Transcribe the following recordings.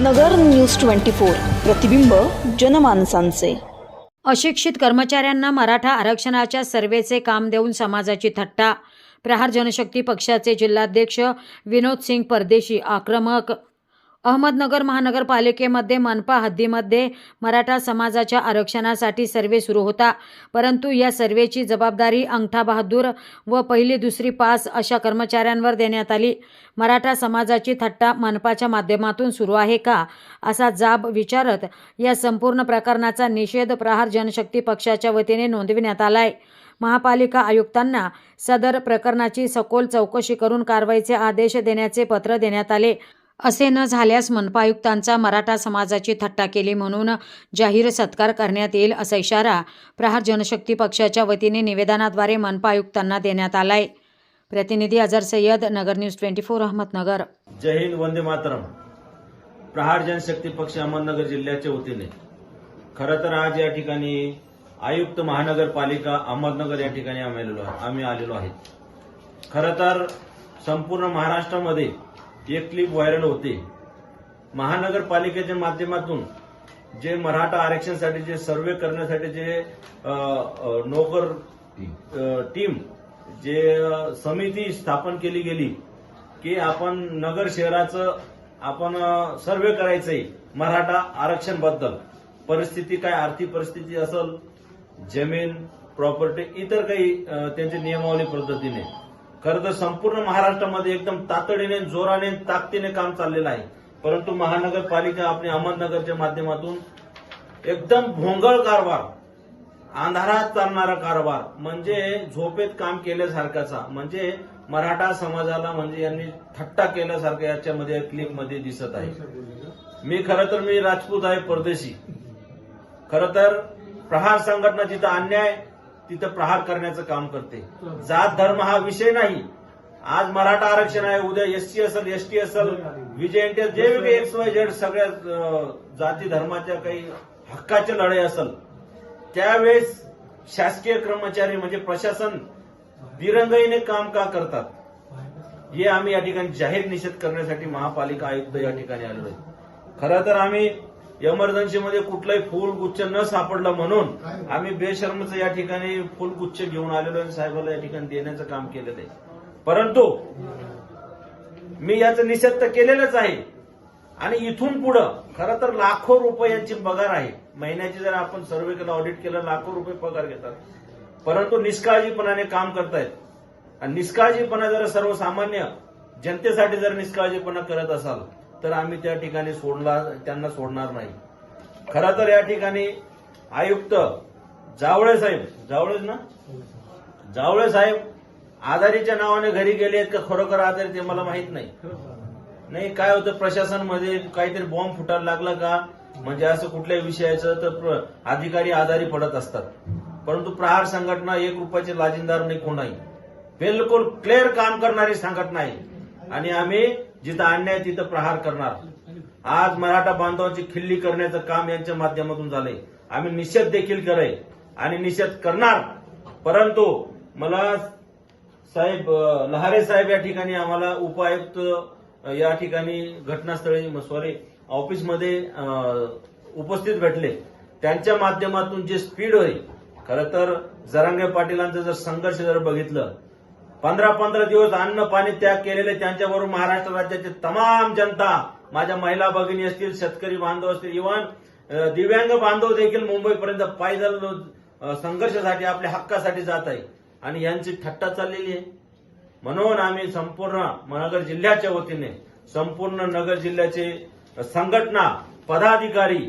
नगर news twenty four प्रतिबिंब जनमानसांचे. अशिक्षित कर्मचाऱ्यांना मराठा आरक्षणाच्या सर्वेचे काम देऊन समाजाची थट्टा प्रहार जनशक्ती पक्षाचे जिल्हाध्यक्ष विनोद सिंग परदेशी आक्रमक अहमदनगर महानगरपालिकेमध्ये मनपा हद्दीमध्ये मराठा समाजाच्या आरक्षणासाठी सर्वे सुरू होता. परंतु या सर्वेची जबाबदारी अंगठा बहादूर व पहिली दुसरी पास अशा कर्मचाऱ्यांवर देण्यात आली. मराठा समाजाची थट्टा मनपाच्या माध्यमातून सुरू आहे का असा जाब विचारत या संपूर्ण प्रकरणाचा निषेध प्रहार जनशक्ती पक्षाच्या वतीने नोंदविण्यात आलाय. महापालिका आयुक्तांना सदर प्रकरणाची सखोल चौकशी करून कारवाईचे आदेश देण्याचे पत्र देण्यात आले. असे न झाल्यास मनपा आयुक्तांचा मराठा समाजाची थट्टा केली म्हणून जाहीर सत्कार करण्यात येईल असा इशारा प्रहार जनशक्ती पक्षाच्या वतीने निवेदनाद्वारे मनपा आयुक्तांना देण्यात आलाय. प्रतिनिधी Azhar Sayyad Nagar news twenty four Ahmednagar. जय हिंद वंदे मातरम. प्रहार जनशक्ती पक्ष अहमदनगर जिल्ह्याच्या वतीने. खरं तर आज या ठिकाणी आयुक्त महानगरपालिका अहमदनगर या ठिकाणी आम्ही आलेलो आहे आम्ही आलेलो आहे खरं तर संपूर्ण महाराष्ट्रामध्ये एक क्लिप व्हायरल होते. महानगरपालिकेच्या माध्यमातून जे मराठा आरक्षणासाठी जे सर्वे करण्यासाठी जे नोकर टीम जे समिती स्थापन केली गेली की आपण नगर शहराचं आपण सर्वे करायचंय मराठा आरक्षणबद्दल परिस्थिती काय आर्थिक परिस्थिती असेल जमीन प्रॉपर्टी इतर काही त्यांच्या नियमावली पद्धतीने. खरं तर संपूर्ण महाराष्ट्रामध्ये एकदम तातडीने जोराने ताकदीने काम चाललेलं आहे. परंतु महानगरपालिका आपली अहमदनगरच्या माध्यमातून एकदम भोंगळ कारभार अंधारात चालणारा कारभार म्हणजे झोपेत काम केल्यासारखाचा म्हणजे मराठा समाजाला म्हणजे यांनी थट्टा केल्यासारखा याच्यामध्ये क्लिपमध्ये दिसत आहे. मी खरं तर मी राजपूत आहे परदेशी. खरं तर प्रहार संघटना जिथं अन्याय तिथं प्रहार करण्याचं काम करते. जात धर्म हा विषय नाही. आज मराठा आरक्षण आहे उद्या एससी असेल एसटी असेल विजय जे काही एक्स वाय झेड सगळ्या जाती धर्माच्या काही हक्काचे लढाई असेल त्यावेळेस शासकीय कर्मचारी म्हणजे प्रशासन दिरंगाईने काम का करतात? हे आम्ही या ठिकाणी जाहीर निषेध करण्यासाठी महापालिका आयुक्त या ठिकाणी आलेलो आहे. खरं तर आम्ही इमर्जन्सीमध्ये कुठलाही फुलगुच्छ न सापडलं म्हणून आम्ही बेशर्मचं या ठिकाणी फुलगुच्छ घेऊन आलेलो आहे साहेबाला या ठिकाणी देण्याचं काम केलेलं आहे. परंतु मी याचा निषेध तर केलेलाच आहे. आणि इथून पुढं खरं तर लाखो रुपयांची पगार आहे. महिन्याची जर आपण सर्वे केलं ऑडिट केलं लाखो रुपये पगार घेतात. परंतु निष्काळजीपणाने काम करतायत. आणि निष्काळजीपणा जर सर्वसामान्य जनतेसाठी जर निष्काळजीपणा करत असाल तर आम्ही त्या ठिकाणी सोडला त्यांना सोडणार नाही. खरं तर या ठिकाणी आयुक्त जावळे साहेब जावळेच ना? जावळे साहेब आधारीच्या नावाने घरी गेले आहेत का खरोखर आधारी ते मला माहीत नाही. नाही काय होतं प्रशासनमध्ये काहीतरी बॉम्ब फुटायला लागला का? म्हणजे असं कुठल्याही विषयाचं तर अधिकारी आधारी पडत असतात. परंतु प्रहार संघटना एक रुपयाचे लाजिंदार नाही कोण नाही बिलकुल क्लिअर काम करणारी संघटना आहे. आणि आम्ही जिथं अन्याय तिथं प्रहार करणार. आज मराठा बांधवांची खिल्ली करण्याचं काम यांच्या माध्यमातून झालंय. आम्ही निषेध देखील करे आणि निषेध करणार. परंतु मला साहेब लहारे साहेब या ठिकाणी आम्हाला उपायुक्त या ठिकाणी घटनास्थळी सॉरी ऑफिसमध्ये उपस्थित भेटले. त्यांच्या माध्यमातून जे स्पीड होईल खरं तर जरांगे पाटीलांचा जर संघर्ष जर बघितलं पंधरा पंधरा दिवस अन्न पाणी त्याग केलेले त्यांच्याबरोबर महाराष्ट्र राज्याचे तमाम जनता माझ्या महिला भगिनी असतील शेतकरी बांधव असतील इव्हन दिव्यांग बांधव देखील मुंबईपर्यंत पायदल संघर्षासाठी आपल्या हक्कासाठी जात आहे. आणि यांची थट्टा चाललेली आहे. म्हणून आम्ही संपूर्ण नगर जिल्ह्याच्या वतीने संपूर्ण नगर जिल्ह्याचे संघटना पदाधिकारी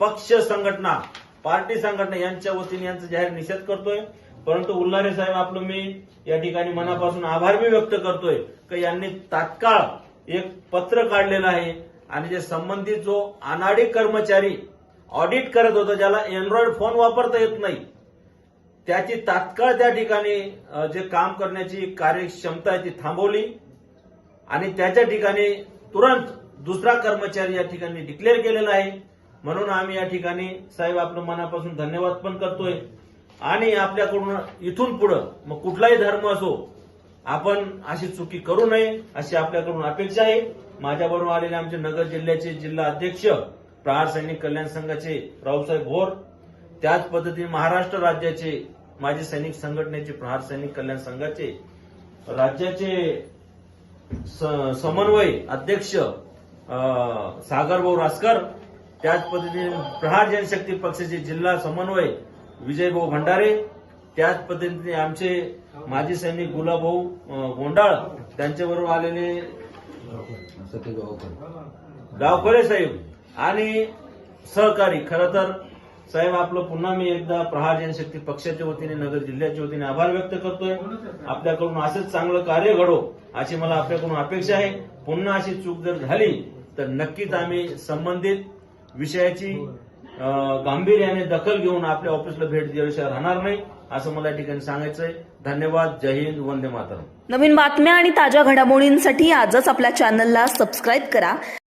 पक्ष संघटना पार्टी संघटना यांच्या वतीने यांचा जाहीर निषेध करतोय. परंतु उल्हारे साहेब आपलं मी या ठिकाणी मनापासून आभार मी व्यक्त करतोय की यांनी तात्काळ एक पत्र काढलेलं आहे आणि जे संबंधित जो अनाडी कर्मचारी ऑडिट करत होता ज्याला अँड्रॉइड फोन वापरता येत नाही त्याची तात्काळ त्या ठिकाणी जे काम करण्याची कार्यक्षमता आहे ती थांबवली आणि त्याच्या ठिकाणी तुरंत दुसरा कर्मचारी या ठिकाणी डिक्लेअर केलेला आहे. म्हणून आम्ही या ठिकाणी साहेब आपलं मनापासून धन्यवाद पण करतोय. आणि आपल्याकडून इथून पुढं मग कुठलाही धर्म असो आपण अशी चुकी करू नये अशी आपल्याकडून अपेक्षा आहे. माझ्याबरोबर आलेले आमचे नगर जिल्ह्याचे जिल्हा अध्यक्ष प्रहार सैनिक कल्याण संघाचे रावसाहेब भोर त्याच पद्धतीने महाराष्ट्र राज्याचे माजी सैनिक संघटनेचे प्रहार सैनिक कल्याण संघाचे राज्याचे स- समन्वय अध्यक्ष सागरभाऊ रासकर त्याच पद्धतीने प्रहार जनशक्ती पक्षाचे जिल्हा समन्वय विजयभाऊ भंडारे त्याच पद्धतीने आमचे माजी सैनिक गुलाबभाऊ गोंडाळ त्यांच्याबरोबर आलेले गावकरे साहेब आणि सहकारी. खरं तर साहेब आपलं पुन्हा मी एकदा प्रहार जनशक्ती पक्षाच्या वतीने नगर जिल्ह्याच्या वतीने आभार व्यक्त करतोय. आपल्याकडून असंच चांगलं कार्य घडो अशी मला आपल्याकडून अपेक्षा आहे. पुन्हा अशी चूक जर झाली तर नक्कीच आम्ही संबंधित विषयाची गांभीर्याने दखल घेऊन आपल्या ऑफिसला भेट दिल्याशिवाय राहणार नाही असं मला या ठिकाणी सांगायचंय. धन्यवाद. जय हिंद. वंदे मातरम. नवीन बातम्या आणि ताज्या घडामोडींसाठी आजच आपल्या चॅनलला सबस्क्राईब करा.